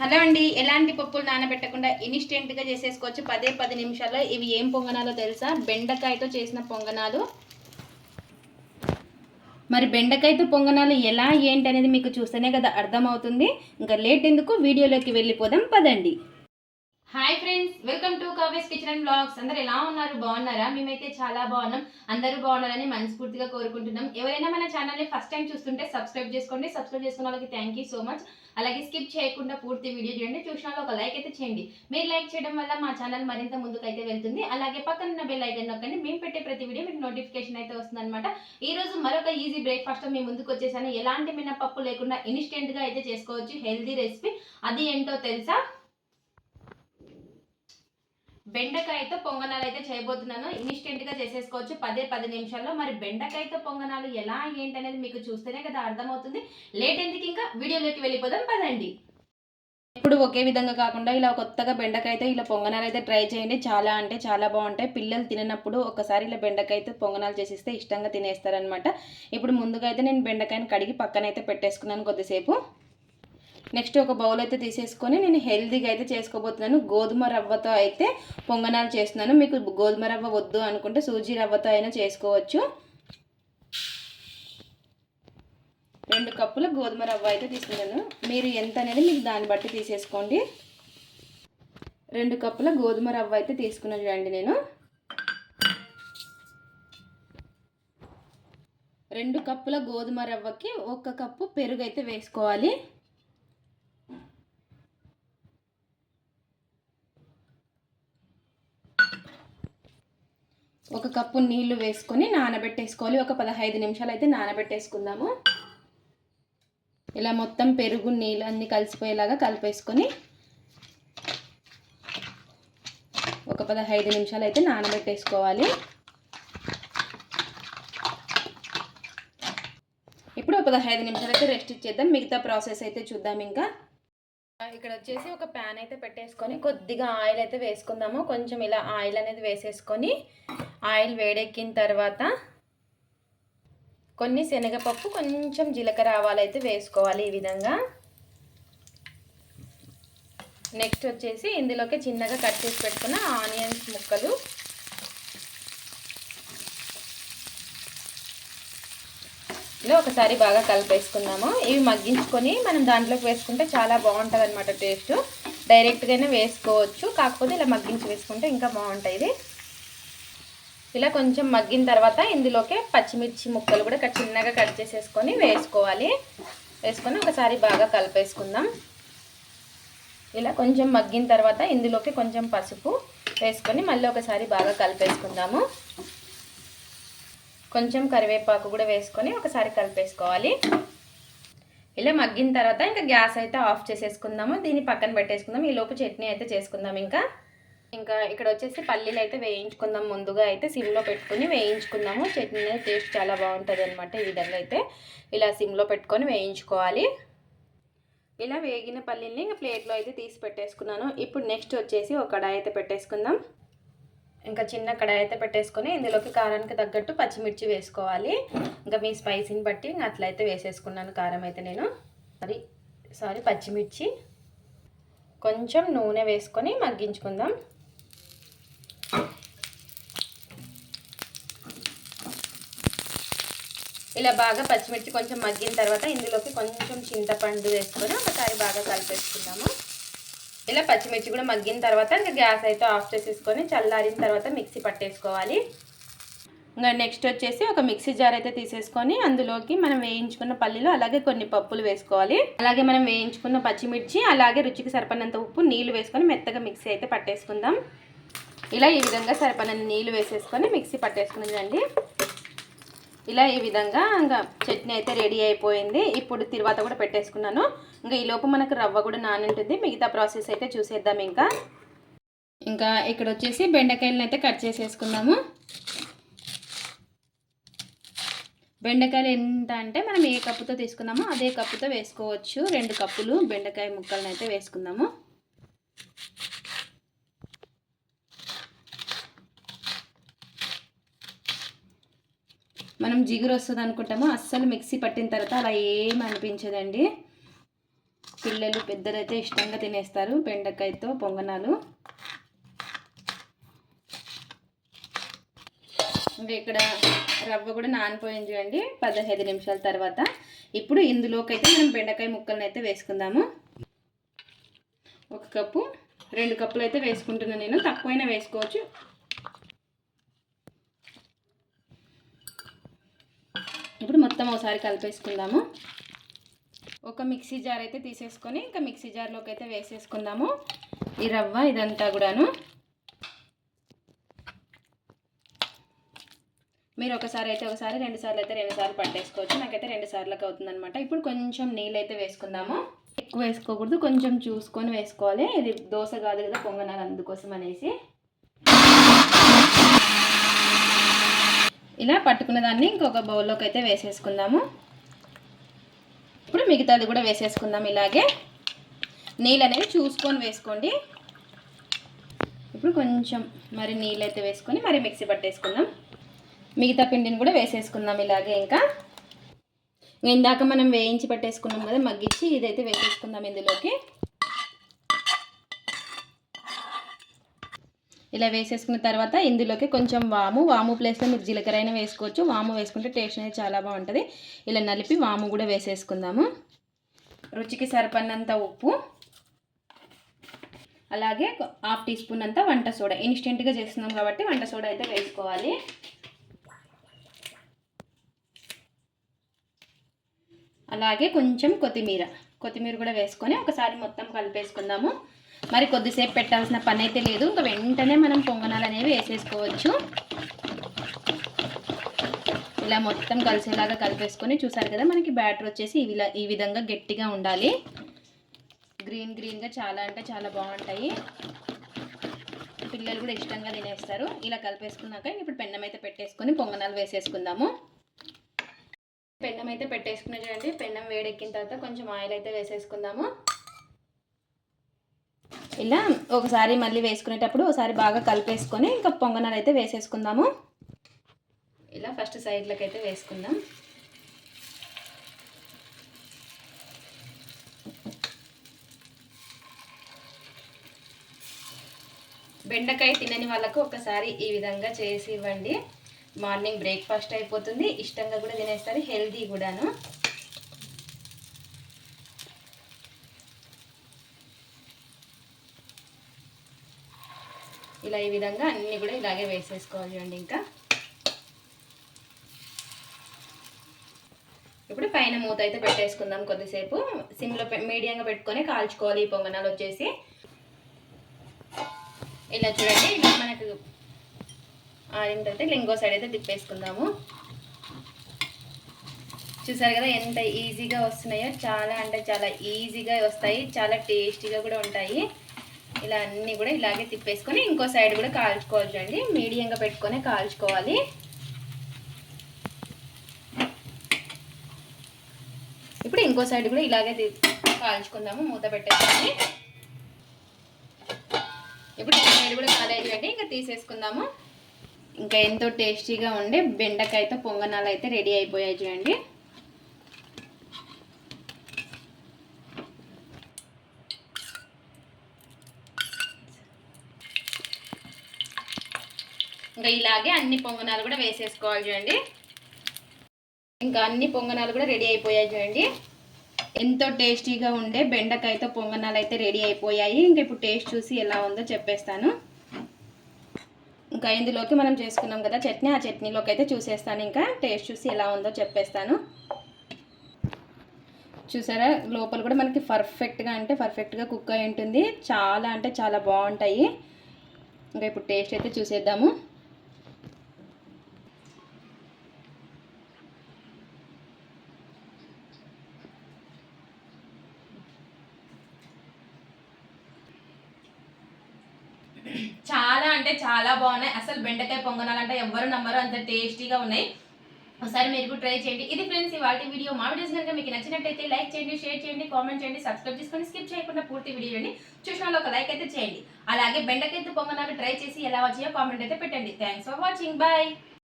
Hello అండి. ఎలాంటి పప్పులు నానబెట్టకుండా ఇన్స్టెంట్గా చేసేసుకోవచ్చు. పదే పది నిమిషాల్లో ఇవి ఏం పొంగనాలో తెలుసా? బెండకాయతో చేసిన పొంగనాలు. మరి బెండకాయతో పొంగనాలు ఎలా ఏంటి అనేది మీకు చూస్తేనే కదా అర్థమవుతుంది. ఇంకా లేట్ ఎందుకు? వీడియోలోకి వెళ్ళిపోదాం. పదండి. Hi friends welcome kitchen and blogs అందరు ఎలా ఉన్నారు? బాగున్నారా? మేమైతే చాలా బాగున్నాం. అందరూ బాగున్నారని మనస్ఫూర్తిగా కోరుకుంటున్నాం. ఎవరైనా మన ఛానల్ని ఫస్ట్ టైం చూస్తుంటే సబ్స్క్రైబ్ చేసుకోండి. సబ్స్క్రైబ్ చేసుకున్న వాళ్ళకి థ్యాంక్ యూ సో మచ్ అలాగే స్కిప్ చేయకుండా పూర్తి వీడియో చూడండి. చూసిన ఒక లైక్ అయితే చేయండి. మీరు లైక్ చేయడం వల్ల మా ఛానల్ మరింత ముందుకైతే వెళ్తుంది. అలాగే పక్కన ఉన్న బెల్ ఐకన్ నొక్కండి. మేము పెట్టే ప్రతి వీడియో మీకు నోటిఫికేషన్ అయితే వస్తుంది అనమాట ఈ రోజు మరొక ఈజీ బ్రేక్ఫాస్ట్ మీ ముందుకు వచ్చేసాను. ఎలాంటి మినపప్పు లేకుండా ఇన్స్టెంట్గా అయితే చేసుకోవచ్చు. హెల్దీ రెసిపీ అది ఏంటో తెలుసా? బెండకాయతో పొంగనాలు అయితే చేయబోతున్నాను. ఇన్స్టెంట్గా చేసేసుకోవచ్చు. పదే పది నిమిషాల్లో. మరి బెండకాయతో పొంగనాలు ఎలా ఏంటి అనేది మీకు చూస్తేనే కదా అర్థమవుతుంది. లేట్ ఎందుకు ఇంకా? వీడియోలోకి వెళ్ళిపోదాం పదండి. ఇప్పుడు ఒకే విధంగా కాకుండా ఇలా కొత్తగా బెండకాయతో ఇలా పొంగనాలు అయితే ట్రై చేయండి. చాలా అంటే చాలా బాగుంటాయి. పిల్లలు తిననప్పుడు ఒకసారి ఇలా బెండకాయతో పొంగనాలు చేసిస్తే ఇష్టంగా తినేస్తారనమాట ఇప్పుడు ముందుగా అయితే నేను బెండకాయని కడిగి పక్కనైతే పెట్టేసుకున్నాను కొద్దిసేపు. నెక్స్ట్ ఒక బౌల్ అయితే తీసేసుకొని నేను హెల్దీగా అయితే చేసుకోబోతున్నాను. గోధుమ రవ్వతో అయితే పొంగనాలు చేస్తున్నాను. మీకు గోధుమ రవ్వ వద్దు అనుకుంటే సూజీ రవ్వతో అయినా చేసుకోవచ్చు. రెండు కప్పుల గోధుమ రవ్వ అయితే తీసుకున్నాను. మీరు ఎంత అనేది మీకు దాన్ని బట్టి తీసేసుకోండి. రెండు కప్పుల గోధుమ రవ్వ అయితే తీసుకున్నాను చూడండి నేను. రెండు కప్పుల గోధుమ రవ్వకి ఒక కప్పు పెరుగు అయితే వేసుకోవాలి. ఒక కప్పు నీళ్ళు వేసుకొని నానబెట్టేసుకోవాలి. ఒక పదహైదు నిమిషాలు అయితే నానబెట్టేసుకుందాము. ఇలా మొత్తం పెరుగు నీళ్ళు అన్నీ కలిసిపోయేలాగా కలిపేసుకొని ఒక పదహైదు నిమిషాలు అయితే నానబెట్టేసుకోవాలి. ఇప్పుడు ఒక పదహైదు నిమిషాలు అయితే రెస్ట్ ఇచ్చేద్దాం. మిగతా ప్రాసెస్ అయితే చూద్దాం ఇంకా. ఇక్కడ వచ్చేసి ఒక ప్యాన్ అయితే పెట్టేసుకొని కొద్దిగా ఆయిల్ అయితే వేసుకుందాము. కొంచెం ఇలా ఆయిల్ అనేది వేసేసుకొని ఆయిల్ వేడెక్కిన తర్వాత కొన్ని శనగపప్పు కొంచెం జీలకర్ర ఆవాలు అయితే వేసుకోవాలి ఈ విధంగా. నెక్స్ట్ వచ్చేసి ఇందులోకి చిన్నగా కట్ చేసి పెట్టుకున్న ఆనియన్స్ ముక్కలు. ఇలా ఒకసారి బాగా కలిపేసుకుందాము. ఇవి మగ్గించుకొని మనం దాంట్లోకి వేసుకుంటే చాలా బాగుంటుంది అనమాట టేస్ట్. డైరెక్ట్గానే వేసుకోవచ్చు. కాకపోతే ఇలా మగ్గించి వేసుకుంటే ఇంకా బాగుంటుంది ఇలా కొంచెం మగ్గిన తర్వాత ఇందులోకి పచ్చిమిర్చి ముక్కలు కూడా చిన్నగా కట్ చేసేసుకొని వేసుకోవాలి. వేసుకొని ఒకసారి బాగా కలిపేసుకుందాం. ఇలా కొంచెం మగ్గిన తర్వాత ఇందులోకి కొంచెం పసుపు వేసుకొని మళ్ళీ ఒకసారి బాగా కలిపేసుకుందాము. కొంచెం కరివేపాకు కూడా వేసుకొని ఒకసారి కలిపేసుకోవాలి. ఇలా మగ్గిన తర్వాత ఇంకా గ్యాస్ అయితే ఆఫ్ చేసేసుకుందాము. దీన్ని పక్కన పెట్టేసుకుందాం ఈలోపు చట్నీ అయితే చేసుకుందాం ఇంకా. ఇంకా ఇక్కడ వచ్చేసి పల్లీలు అయితే వేయించుకుందాం. ముందుగా అయితే సిమ్లో పెట్టుకుని వేయించుకుందాము. చట్నీ టేస్ట్ చాలా బాగుంటుంది అనమాట ఈ విధంగా అయితే. ఇలా సిమ్లో పెట్టుకొని వేయించుకోవాలి. ఇలా వేగిన పల్లీల్ని ఇంకా ప్లేట్లో అయితే తీసి పెట్టేసుకున్నాను. ఇప్పుడు నెక్స్ట్ వచ్చేసి ఒక కడాయి అయితే పెట్టేసుకుందాం. ఇంకా చిన్న కడాయి అయితే పెట్టేసుకొని ఇందులోకి కారానికి తగ్గట్టు పచ్చిమిర్చి వేసుకోవాలి. ఇంకా మీ స్పైసీని బట్టి అట్లయితే వేసేసుకున్నాను కారం అయితే నేను. సారీ సారీ పచ్చిమిర్చి. కొంచెం నూనె వేసుకొని మగ్గించుకుందాం. ఇలా బాగా పచ్చిమిర్చి కొంచెం మగ్గిన తర్వాత ఇందులోకి కొంచెం చింతపండు వేసుకొని ఒకసారి బాగా కలిపేసుకుందాము. ఇలా పచ్చిమిర్చి కూడా మగ్గిన తర్వాత ఇంకా గ్యాస్ అయితే ఆఫ్ చేసేసుకొని చల్లారిన తర్వాత మిక్సీ పట్టేసుకోవాలి. ఇంకా నెక్స్ట్ వచ్చేసి ఒక మిక్సీ జార్ అయితే తీసేసుకొని అందులోకి మనం వేయించుకున్న పల్లీలు అలాగే కొన్ని పప్పులు వేసుకోవాలి. అలాగే మనం వేయించుకున్న పచ్చిమిర్చి అలాగే రుచికి సరిపడినంత ఉప్పు నీళ్ళు వేసుకొని మెత్తగా మిక్సీ అయితే పట్టేసుకుందాం. ఇలా ఈ విధంగా సరిపడిన నీళ్ళు వేసేసుకొని మిక్సీ పట్టేసుకుందండి ఇలా ఈ విధంగా ఇంకా చట్నీ అయితే రెడీ అయిపోయింది. ఇప్పుడు తిరువాత కూడా పెట్టేసుకున్నాను. ఇంకా ఈలోపు మనకు రవ్వ కూడా నానుంటుంది. మిగతా ప్రాసెస్ అయితే చూసేద్దాం ఇంకా. ఇంకా ఇక్కడ వచ్చేసి బెండకాయలను అయితే కట్ చేసేసుకుందాము బెండకాయలు ఎంత అంటే మనం ఏ కప్పుతో తీసుకున్నామో అదే కప్పుతో వేసుకోవచ్చు. రెండు కప్పులు బెండకాయ ముక్కలను అయితే వేసుకుందాము మనం జిగురు వస్తుంది అనుకుంటాము అస్సలు మిక్సీ పట్టిన తర్వాత అలా ఏం అనిపించదండి. పిల్లలు పెద్దలైతే ఇష్టంగా తినేస్తారు బెండకాయతో పొంగనాలు. ఇంకా ఇక్కడ రవ్వ కూడా నానిపోయింది చూడండి పదహైదు నిమిషాల తర్వాత. ఇప్పుడు ఇందులోకి అయితే మనం బెండకాయ ముక్కలను అయితే వేసుకుందాము. ఒక కప్పు రెండు కప్పులు అయితే వేసుకుంటున్నాను నేను. తక్కువైనా వేసుకోవచ్చు ఇప్పుడు మొత్తం ఒకసారి కలిపేసుకుందాము. ఒక మిక్సీ జార్ అయితే తీసేసుకొని ఇంకా మిక్సీ జార్లోకి అయితే వేసేసుకుందాము. ఈ రవ్వ ఇదంతా కూడాను. మీరు ఒకసారి అయితే ఒకసారి రెండు సార్లు అయితే రెండు సార్లు పట్టేసుకోవచ్చు. నాకైతే రెండు సార్లకు అవుతుంది అనమాట ఇప్పుడు కొంచెం నీళ్ళు అయితే వేసుకుందాము. ఎక్కువ వేసుకోకూడదు కొంచెం చూసుకొని వేసుకోవాలి. ఇది దోశ కాదు కదా పొంగనాలు అందుకోసం అనేసి. ఇలా పట్టుకున్న దాన్ని ఇంకొక బౌల్లోకి అయితే వేసేసుకుందాము. ఇప్పుడు మిగతాది కూడా వేసేసుకుందాం ఇలాగే. నీళ్ళు అనేవి చూసుకొని వేసుకోండి. ఇప్పుడు కొంచెం మరి నీళ్ళు అయితే వేసుకొని మరి మిక్సీ పట్టేసుకుందాం. మిగతా పిండిని కూడా వేసేసుకుందాం ఇలాగే ఇంకా. ఇందాక మనం వేయించి పెట్టేసుకున్నాం కదా మగ్గించి ఇదైతే వేసేసుకుందాం ఇందులోకి. ఇలా వేసేసుకున్న తర్వాత ఇందులోకి కొంచెం వాము వాము ప్లేస్లో మీరు జీలకర్ర అయినా వేసుకోవచ్చు. వాము వేసుకుంటే టేస్ట్ అనేది చాలా బాగుంటుంది. ఇలా నలిపి వాము కూడా వేసేసుకుందాము. రుచికి సరిపడినంత ఉప్పు అలాగే హాఫ్ టీ స్పూన్ అంతా వంట సోడా. ఇన్స్టెంట్గా చేస్తున్నాం కాబట్టి వంట సోడా అయితే వేసుకోవాలి. అలాగే కొంచెం కొత్తిమీర కొత్తిమీర కూడా వేసుకొని ఒకసారి మొత్తం కలిపేసుకుందాము. మరి కొద్దిసేపు పెట్టాల్సిన పని అయితే లేదు. ఇంకా వెంటనే మనం పొంగనాలు అనేవి వేసేసుకోవచ్చు. ఇలా మొత్తం కలిసేలాగా కలిపేసుకొని చూసారు కదా మనకి బ్యాటర్ వచ్చేసి ఈ ఈ విధంగా గట్టిగా ఉండాలి. గ్రీన్ గ్రీన్గా చాలా అంటే చాలా బాగుంటాయి. పిల్లలు కూడా ఇష్టంగా తినేస్తారు. ఇలా కలిపేసుకున్నాక ఇప్పుడు పెన్నం అయితే పెట్టేసుకొని పొంగనాలు వేసేసుకుందాము. పెన్నం అయితే పెట్టేసుకున్నా చూడండి. పెన్నం వేడెక్కిన తర్వాత కొంచెం ఆయిల్ అయితే వేసేసుకుందాము. ఇలా ఒకసారి మళ్ళీ వేసుకునేటప్పుడు ఒకసారి బాగా కలిపేసుకొని ఇంకా పొంగనాలు అయితే వేసేసుకుందాము. ఇలా ఫస్ట్ సైడ్లకు అయితే వేసుకుందాం. బెండకాయ తినని వాళ్ళకు ఒకసారి ఈ విధంగా చేసి ఇవ్వండి. మార్నింగ్ బ్రేక్ఫాస్ట్ అయిపోతుంది. ఇష్టంగా కూడా తినేస్తారు. హెల్దీ కూడాను. ఇలా ఈ విధంగా అన్నీ కూడా ఇలాగే వేసేసుకోవాలి చూడండి ఇంకా. ఇప్పుడు పైన మూత అయితే పెట్టేసుకుందాం కొద్దిసేపు. సిమ్లో మీడియంగా పెట్టుకొని కాల్చుకోవాలి ఈ పొంగనాలు వచ్చేసి. ఇలా చూడండి ఇలా మనకు ఆరిన తర్వాత ఇంకో సైడ్ అయితే తిప్పేసుకుందాము. చూసారు కదా ఎంత ఈజీగా వస్తున్నాయో చాలా అంటే చాలా ఈజీగా వస్తాయి చాలా టేస్టీగా కూడా ఉంటాయి. ఇలా అన్నీ కూడా ఇలాగే తిప్పేసుకొని ఇంకో సైడ్ కూడా కాల్చుకోవాలి చూడండి మీడియంగా పెట్టుకొని కాల్చుకోవాలి. ఇప్పుడు ఇంకో సైడ్ కూడా ఇలాగే కాల్చుకుందాము. మూత పెట్టేసుకొని. ఇప్పుడు సైడ్ కూడా కాలేజీ ఇంకా తీసేసుకుందాము. ఇంకా ఎంతో టేస్టీగా ఉండే బెండకాయతో పొంగనాలు అయితే రెడీ అయిపోయాయి చూడండి. ఇంకా ఇలాగే అన్ని పొంగనాలు కూడా వేసేసుకోవాలి చూడండి. ఇంకా అన్ని పొంగనాలు కూడా రెడీ అయిపోయాయి చూడండి. ఎంతో టేస్టీగా ఉండే బెండకాయతో పొంగనాలు అయితే రెడీ అయిపోయాయి. ఇంకా ఇప్పుడు టేస్ట్ చూసి ఎలా ఉందో చెప్పేస్తాను. ఇంకా ఇందులోకి మనం చేసుకున్నాం కదా చట్నీ ఆ చట్నీలోకి అయితే చూసేస్తాను. ఇంకా టేస్ట్ చూసి ఎలా ఉందో చెప్పేస్తాను. చూసారా? లోపల కూడా మనకి పర్ఫెక్ట్గా అంటే పర్ఫెక్ట్గా కుక్ అయి ఉంటుంది. చాలా అంటే చాలా బాగుంటాయి. ఇంకా ఇప్పుడు టేస్ట్ అయితే చూసేద్దాము చాలా అంటే చాలా బాగున్నాయి. అసలు బెండకాయ పొంగనాలంటే ఎవ్వరు నమ్మరు. అంత టేస్టీగా ఉన్నాయి. ఒకసారి మీరు కూడా ట్రై చేయండి. ఇది ఫ్రెండ్స్ ఇవాళ వీడియో. మా వీడియోస్ కనుక మీకు నచ్చినట్టయితే లైక్ చేయండి షేర్ చేయండి కామెంట్ చేయండి సబ్స్క్రైబ్ చేసుకొని స్కిప్ చేయకుండా పూర్తి వీడియో చూసిన వాళ్ళు ఒక లైక్ అయితే చేయండి. అలాగే బెండకాయతో పొంగనాలు ట్రై చేసి ఎలా వచ్చాయో కామెంట్ అయితే పెట్టండి. Thanks for watching bye